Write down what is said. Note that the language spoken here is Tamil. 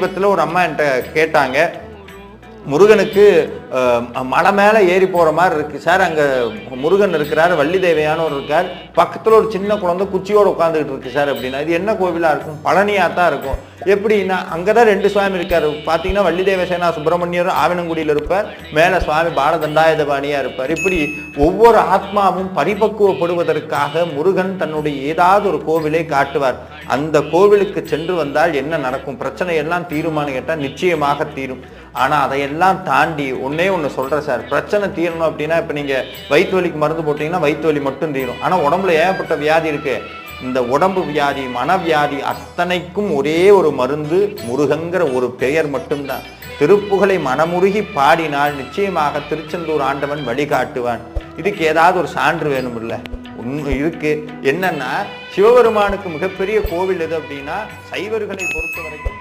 சமீபத்தில் ஒரு அம்மா என்கிட்ட கேட்டாங்க. முருகனுக்கு மலை மேலே ஏறி போகிற மாதிரி இருக்குது சார் அங்கே முருகன் இருக்கிறார் வள்ளி தேவையானவர் இருக்கார். பக்கத்தில் ஒரு சின்ன குழந்தை குச்சியோடு உட்காந்துக்கிட்டு இருக்கு சார் அப்படின்னா இது என்ன கோவிலாக இருக்கும்? பழனியாக தான் இருக்கும். எப்படின்னா அங்கே தான் ரெண்டு சுவாமி இருக்கார். பார்த்தீங்கன்னா வள்ளி தேவசேனா சுப்பிரமணியரும் ஆவினங்குடியில் இருப்பார். மேலே சுவாமி பாலதண்டாயுதபாணியாக இருப்பார். இப்படி ஒவ்வொரு ஆத்மாவும் பரிபக்குவப்படுவதற்காக முருகன் தன்னுடைய ஏதாவது ஒரு கோவிலை காட்டுவார். அந்த கோவிலுக்கு சென்று வந்தால் என்ன நடக்கும்? பிரச்சனை எல்லாம் தீருமான்னு கேட்டால் நிச்சயமாக தீரும். ஆனால் அதையெல்லாம் தாண்டி ஒன்னே ஒன்று சொல்கிறேன் சார். பிரச்சனை தீரணும் அப்படின்னா இப்போ நீங்கள் வயிற்று வலிக்கு மருந்து போட்டிங்கன்னா வயிற்று வலி மட்டும் தீரும். ஆனால் உடம்புல ஏகப்பட்ட வியாதி இருக்குது இந்த உடம்பு வியாதி மனவியாதி அத்தனைக்கும் ஒரே ஒரு மருந்து முருகங்கிற ஒரு பெயர் மட்டும்தான். திருப்புகழை மனமுருகி பாடினால் நிச்சயமாக திருச்செந்தூர் ஆண்டவன் வழிகாட்டுவான். இதுக்கு ஏதாவது ஒரு சான்று வேணும் இல்லை உண்மை இருக்கு. என்னன்னா சிவபெருமானுக்கு மிகப்பெரிய கோவில் எது அப்படின்னா சைவர்களை பொறுத்த வரைக்கும்